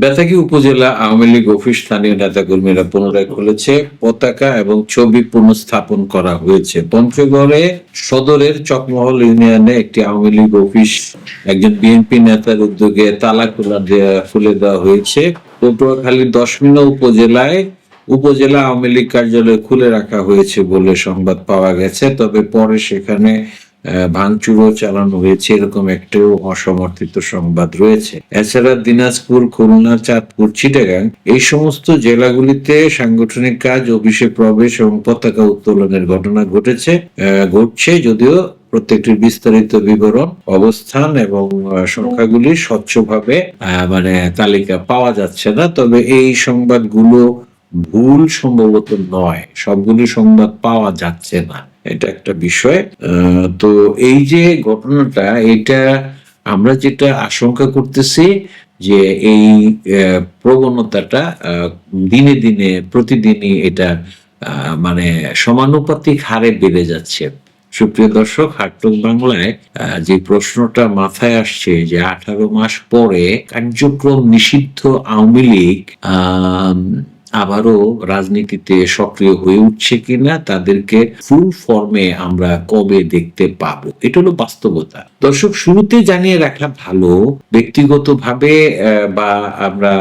বেতাগী উপজেলা আওয়ামী লীগ অফিস স্থানীয় নেতাকর্মীরা পুনরায় খুলেছে, পতাকা এবং ছবি পুনঃস্থাপন করা হয়েছে। পঞ্চগড়ে সদরের চকমহল ইউনিয়নে একটি আওয়ামী লীগ অফিস একজন বিএনপি নেতার উদ্যোগে তালা খোলা খুলে দেওয়া হয়েছে। পটুয়াখালীর দশমিনা উপজেলায় উপজেলা আওয়ামী লীগ কার্যালয় খুলে রাখা হয়েছে বলে সংবাদ পাওয়া গেছে, তবে পরে সেখানে ভাঙচুরও চালানো হয়েছে, এরকম একটাও অসমর্থিত সংবাদ রয়েছে। এছাড়া দিনাজপুর, খুলনা, চাঁদপুর, চিটাগাং, এই সমস্ত জেলাগুলিতে সাংগঠনিক কাজ, অফিসে প্রবেশ এবং পতাকা উত্তোলনের ঘটনা ঘটেছে ঘটছে যদিও প্রত্যেকটির বিস্তারিত বিবরণ, অবস্থান এবং সংখ্যাগুলি স্বচ্ছভাবে মানে তালিকা পাওয়া যাচ্ছে না, তবে এই সংবাদগুলো ভুল সম্ভবত নয়, সবগুলি সংবাদ পাওয়া যাচ্ছে না। এটা একটা বিষয়। তো এই যে ঘটনাটা, এটা আমরা যেটা আশঙ্কা করতেছি যে এই প্রবণতাটা দিনে দিনে, প্রতিদিনই এটা মানে সমানুপাতিক হারে বেড়ে যাচ্ছে। সুপ্রিয় দর্শক হাটটক বাংলায় যে প্রশ্নটা মাথায় আসছে যে আঠারো মাস পরে কার্যক্রম নিষিদ্ধ আওয়ামী লীগ আবারও রাজনীতিতে সক্রিয় হয়ে উঠছে কিনা তাদেরকে ফুল ফর্মে আমরা কবে দেখতে পাবো? এটা হলো বাস্তবতা। দর্শক, শুরুতে জানিয়ে রাখা ভালো, ব্যক্তিগতভাবে বা আমরা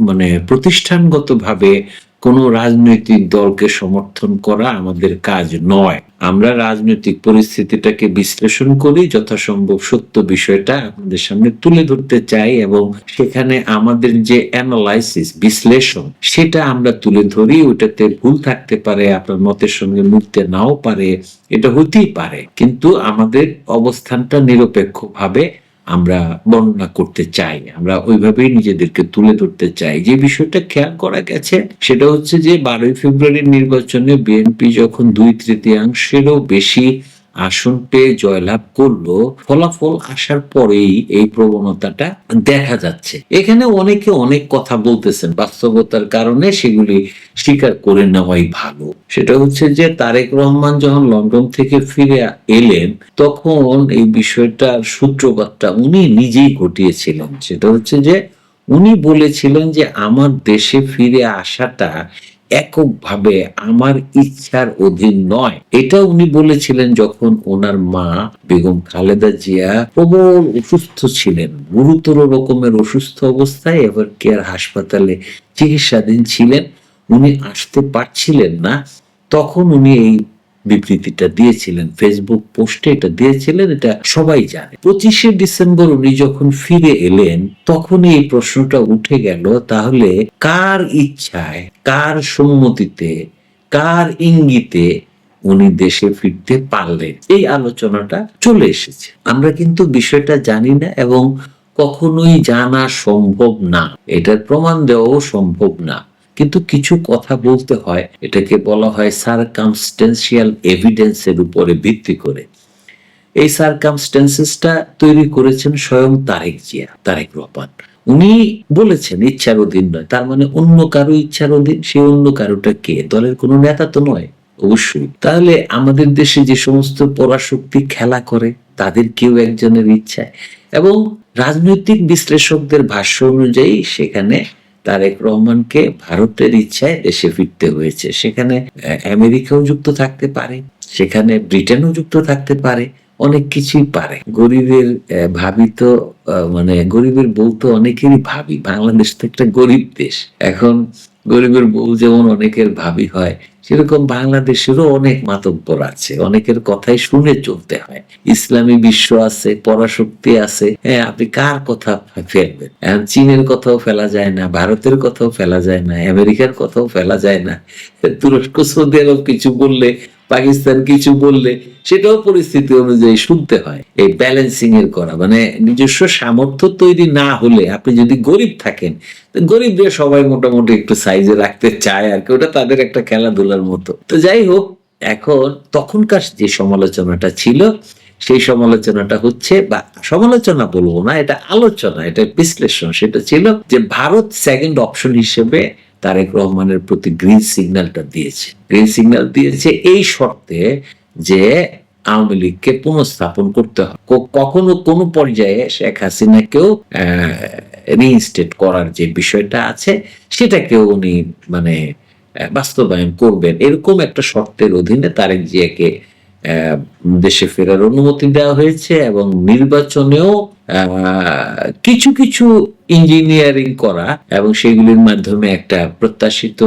মানে প্রতিষ্ঠানগতভাবে কোনো রাজনৈতিক দলকে সমর্থন করা আমাদের কাজ নয়। আমরা রাজনৈতিক পরিস্থিতিটাকে বিশ্লেষণ করি, যথাসম্ভব সত্য বিষয়টা আপনাদের সামনে তুলে ধরতে চাই এবং সেখানে আমাদের যে অ্যানালাইসিস বিশ্লেষণ, সেটা আমরা তুলে ধরি। ওটাতে ভুল থাকতে পারে, আপনার মতের সঙ্গে মিলতে নাও পারে, এটা হতেই পারে। কিন্তু আমাদের অবস্থানটা নিরপেক্ষভাবে আমরা বর্ণনা করতে চাই। আমরা ওইভাবেই নিজেদেরকে তুলে ধরতে চাই। যে বিষয়টা খেয়াল করা গেছে, সেটা হচ্ছে যে বারোই ফেব্রুয়ারির নির্বাচনে বিএনপি যখন দুই তৃতীয়াংশেরও বেশি আসন পেয়ে জয়লাভ করল। ফলাফল আসার পরেই এই প্রবণতাটা দেখা যাচ্ছে। এখানে অনেকে অনেক কথা বলতেছেন, বাস্তবতার কারণে সেগুলি স্বীকার করে নেওয়াই ভালো। সেটা হচ্ছে যে তারেক রহমান যখন লন্ডন থেকে ফিরে এলেন, তখন এই বিষয়টার সূত্রপাতটা উনি নিজেই ঘটিয়েছিলেন। সেটা হচ্ছে যে উনি বলেছিলেন যে, আমার দেশে ফিরে আসাটা এককভাবে আমার ইচ্ছার অধীন নয়। এটা উনি বলেছিলেন যখন ওনার মা বেগম খালেদা জিয়া প্রবল অসুস্থ ছিলেন, গুরুতর রকমের অসুস্থ অবস্থায় এবার কেয়ার হাসপাতালে চিকিৎসাধীন ছিলেন। উনি আসতে পারছিলেন না। তখন উনি এই বিবৃতিটা দিয়েছিলেন ফেসবুক পোস্টে এটা দিয়েছিলেন, এটা সবাই জানে। পঁচিশে ডিসেম্বর উনি যখন ফিরে এলেন, তখনই এই প্রশ্নটা উঠে গেল, তাহলে কার ইচ্ছায়, কার সম্মতিতে, কার ইঙ্গিতে উনি দেশে ফিরতে পারলেন? এই আলোচনাটা চলে এসেছে। আমরা কিন্তু বিষয়টা জানি না এবং কখনোই জানা সম্ভব না। এটার প্রমাণ দেওয়াও সম্ভব না। কিন্তু কিছু কথা বলতে হয়। এটাকে বলা হয় সারকামস্টেন্সিয়াল এভিডেন্সের উপরে ভিত্তি করে। এই সারকামস্টেন্সেসটা তৈরি করেছেন স্বয়ং তারেক জিয়া, তারেক রহমান। উনি বলেছেন ইচ্ছার অধীন নয়। তার মানে অন্য কারও ইচ্ছার অধীন সেই অন্য কারোটা কে? দলের কোনো নেতা তো নয়, অবশ্যই। তাহলে আমাদের দেশে যে সমস্ত পরাশক্তি খেলা করে, তাদের কেউ একজনের ইচ্ছায়? এবং রাজনৈতিক বিশ্লেষকদের ভাষ্য অনুযায়ী সেখানে তারেক রহমানকে ভারতের ইচ্ছায় দেশে ফিরতে হয়েছে। সেখানে আমেরিকাও যুক্ত থাকতে পারে সেখানে ব্রিটেনও যুক্ত থাকতে পারে অনেক কিছুই পারে। গরিবের আহ, ভাবি তো আহ, মানে গরিবের বউ তো অনেকেরই ভাবি বাংলাদেশ তো একটা গরিব দেশ। এখন গরিবের বউ যেমন অনেকের ভাবি হয় সেরকম বাংলাদেশেরও অনেক মাতব্বর আছে। অনেকের কথাই শুনে চলতে হয়। ইসলামী বিশ্ব আছে, পরাশক্তি আছে। হ্যাঁ আপনি কার কথা ফেলবেন? চীনের কথাও ফেলা যায় না, ভারতের কথাও ফেলা যায় না, আমেরিকার কথাও ফেলা যায় না। তুরস্ক, সৌদি আরব কিছু বললে, পাকিস্তান কিছু বললে, সেটাও পরিস্থিতি অনুযায়ী শুনতে হয়। এই ব্যালেন্সিং এর করা মানে নিজস্ব সামর্থ্য তৈরি না হলে আপনি যদি গরিব থাকেন গরিবদের সবাই মোটামুটি একটু সাইজে রাখতে চায় আর কি। ওটা তাদের একটা খেলাধুলার মতো। তো যাই হোক, এখন তখনকার যে সমালোচনাটা ছিল, সেই সমালোচনাটা হচ্ছে বা সমালোচনা বলব না, এটা আলোচনা, এটা বিশ্লেষণ। সেটা ছিল যে ভারত সেকেন্ড অপশন হিসেবে তারেক রহমানের প্রতি গ্রিন সিগন্যালটা দিয়েছে। গ্রিন সিগন্যাল দিয়েছে এই শর্তে যে আওয়ামী লীগকে পুনঃস্থাপন করতে হবে। কখনো কোনো পর্যায়ে শেখ হাসিনাকেও রিইনস্টেট করার যে বিষয়টা আছে, সেটাকেও উনি মানে বাস্তবায়ন করবেন। এরকম একটা শর্তের অধীনে তারেক জিয়াকে দেশে ফেরার অনুমতি দেওয়া হয়েছে এবং নির্বাচনেও কিছু কিছু ইঞ্জিনিয়ারিং করা এবং সেগুলির মাধ্যমে একটা প্রত্যাশিত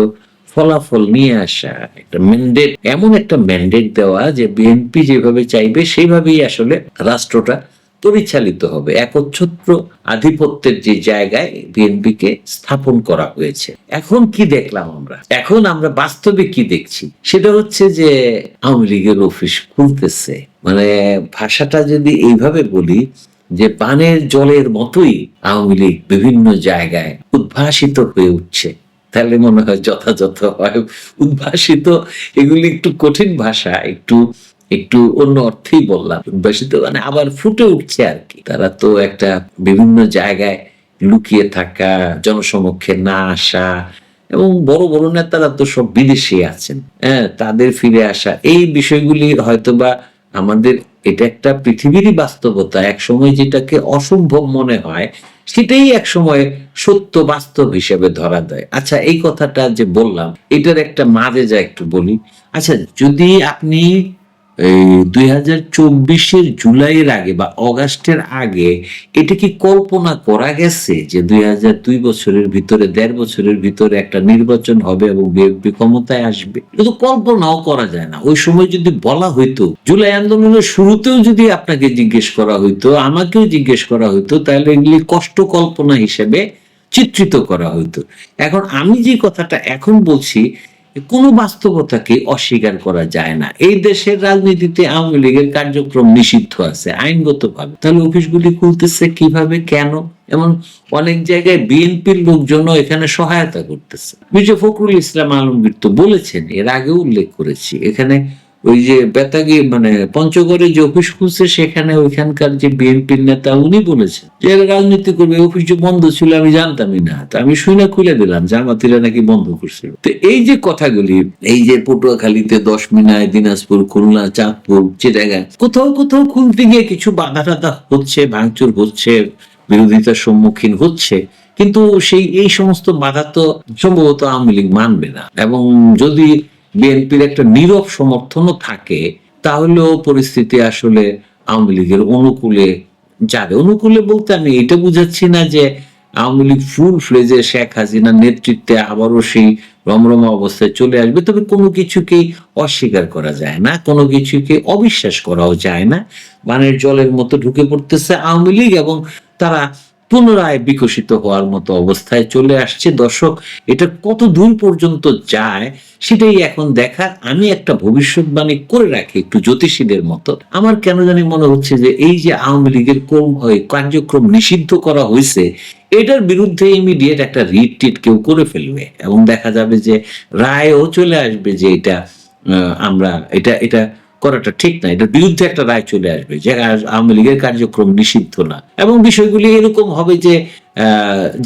ফলাফল নিয়ে আসা, একটা ম্যান্ডেট এমন একটা ম্যান্ডেট দেওয়া যে বিএনপি যেভাবে চাইবে, সেইভাবেই আসলে রাষ্ট্রটা পরিচালিত হবে। একচ্ছত্র আধিপত্যের যে জায়গায় বিএনপিকে স্থাপন করা হয়েছে। এখন কি দেখলাম আমরা? এখন আমরা বাস্তবে কি দেখছি? সেটা হচ্ছে যে আওয়ামী লীগের অফিস খুলতেছে। মানে ভাষাটা যদি এইভাবে বলি যে পানের জলের মতোই আওয়ামী লীগ বিভিন্ন জায়গায় উদ্ভাসিত হয়ে উঠছে। তাহলে মনে হয় যথাযথ হয়। উদ্ভাসিত এগুলি একটু কঠিন ভাষা, একটু একটু অন্য অর্থেই বললাম। উদ্ভাসিত মানে আবার ফুটে উঠছে আর কি। তারা তো একটা বিভিন্ন জায়গায় লুকিয়ে থাকা, জনসমক্ষে না আসা এবং বড় বড় নেতারা তো সব বিদেশে আছেন। হ্যাঁ তাদের ফিরে আসা। এই বিষয়গুলি হয়তোবা আমাদের এটা একটা পৃথিবীরই বাস্তবতা। এক সময় যেটাকে অসম্ভব মনে হয়, সেটাই এক সময় সত্য বাস্তব হিসেবে ধরা দেয়। আচ্ছা এই কথাটা যে বললাম, এটার একটা মাঝে যা একটু বলি। আচ্ছা যদি আপনি এই দুই হাজার চব্বিশের জুলাইয়ের আগে বা অগাস্টের আগে এটা কি কল্পনা করা গেছে যে দুই হাজার দুই বছরের ভিতরে, দেড় বছরের ভিতরে একটা নির্বাচন হবে এবং বিএনপি ক্ষমতায় আসবে? এটা তো কল্পনাও করা যায় না। ওই সময় যদি বলা হইতো, জুলাই আন্দোলনের শুরুতেও যদি আপনাকে জিজ্ঞেস করা হইতো, আমাকেও জিজ্ঞেস করা হইতো, তাহলে এগুলি কষ্ট কল্পনা হিসেবে চিত্রিত করা হইতো। এখন আমি যে কথাটা এখন বলছি কোনো বাস্তবতাকে অস্বীকার করা যায় না। এই দেশের রাজনীতিতে আওয়ামী লীগের কার্যক্রম নিষিদ্ধ আছে, আইনগতভাবে। তাহলে অফিসগুলি খুলতেছে কীভাবে, কেন? এমন অনেক জায়গায় বিএনপির লোকজন এখানে সহায়তা করতেছে। মির্জা ফখরুল ইসলাম আলমগীর তো বলেছেন, এর আগেও উল্লেখ করেছি, এখানে ওই যে বেতাগি মানে পঞ্চগড়ে যে অফিস খুলছে, সেখানে ওইখানকার যে বিএনপির নেতা, উনি বলেছেন যে রাজনীতি করবে অফিস যে বন্ধ ছিল, আমি জানতামই না। তা আমি শুনে খুলে দিলাম জামাতিরা নাকি বন্ধ করছিল। তো এই যে কথাগুলি, এই যে পটুয়াখালীতে দশ মিনায়, দিনাজপুর, খুলনা, চাঁদপুর চিটাগাং কোথাও কোথাও খুলতে গিয়ে কিছু বাধা টাধা হচ্ছে, ভাঙচুর হচ্ছে, বিরোধিতার সম্মুখীন হচ্ছে, কিন্তু সেই, এই সমস্ত বাধা তো সম্ভবত আওয়ামী লীগ মানবে না। এবং যদি বিএনপির একটা নীরব সমর্থনও থাকে, তাহলেও পরিস্থিতি আসলে আওয়ামী লীগের অনুকূলে যাবে। অনুকূলে বলতে আমি এটা বুঝাচ্ছি না যে আওয়ামী লীগ ফুল ফ্লেজে শেখ হাসিনার নেতৃত্বে আবারও সেই রমরমা অবস্থায় চলে আসবে। তবে কোনো কিছুকেই অস্বীকার করা যায় না, কোনো কিছুকে অবিশ্বাস করাও যায় না। বানের জলের মতো ঢুকে পড়তেছে আওয়ামী লীগ এবং তারা পুনরায় বিকশিত হওয়ার মতো অবস্থায় চলে আসছে। দর্শক, এটা কত দূর পর্যন্ত যায় সেটাই এখন দেখার আমি একটা ভবিষ্যৎবাণী করে রাখি একটু জ্যোতিষীদের মতো। আমার কেন জানি মনে হচ্ছে যে এই যে আওয়ামী লীগের কর্ম কার্যক্রম নিষিদ্ধ করা হয়েছে, এটার বিরুদ্ধে ইমিডিয়েট একটা রিট টিট কেউ করে ফেলবে। এবং দেখা যাবে যে রায়ও চলে আসবে যে এটা আমরা, এটা এটা করাটা ঠিক না, এটার বিরুদ্ধে একটা রায় চলে আসবে যে আওয়ামী লীগের কার্যক্রম নিষিদ্ধ না। এবং বিষয়গুলি এরকম হবে যে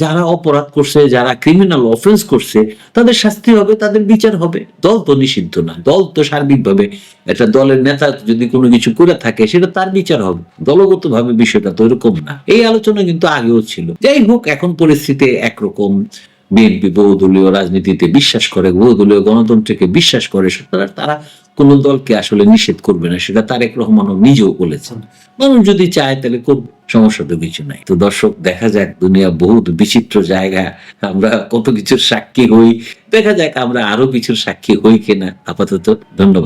যারা অপরাধ করছে, যারা ক্রিমিনাল অফেন্স করছে, তাদের শাস্তি হবে, তাদের বিচার হবে। দল তো নিষিদ্ধ না, দল তো সার্বিকভাবে একটা দলের নেতা যদি কোনো কিছু করে থাকে, সেটা তার বিচার হবে। দলগত ভাবে বিষয়টা তো এরকম না। এই আলোচনা কিন্তু আগেও ছিল। যাই হোক, এখন পরিস্থিতি একরকম। বিএনপি বহুদলীয় রাজনীতিতে বিশ্বাস করে, বহুদলীয় গণতন্ত্রকে বিশ্বাস করে, সুতরাং তারা কোন দলকে আসলে নিষেধ করবে না, সেটা তারেক রহমানও নিজেও বলেছেন। মানুষ যদি চায় তাহলে করবে সমস্যা তো কিছু নাই। তো দর্শক, দেখা যাক, দুনিয়া বহুত বিচিত্র জায়গা, আমরা কত কিছুর সাক্ষী হই, দেখা যাক আমরা আরও কিছুর সাক্ষী হই কিনা। আপাতত ধন্যবাদ।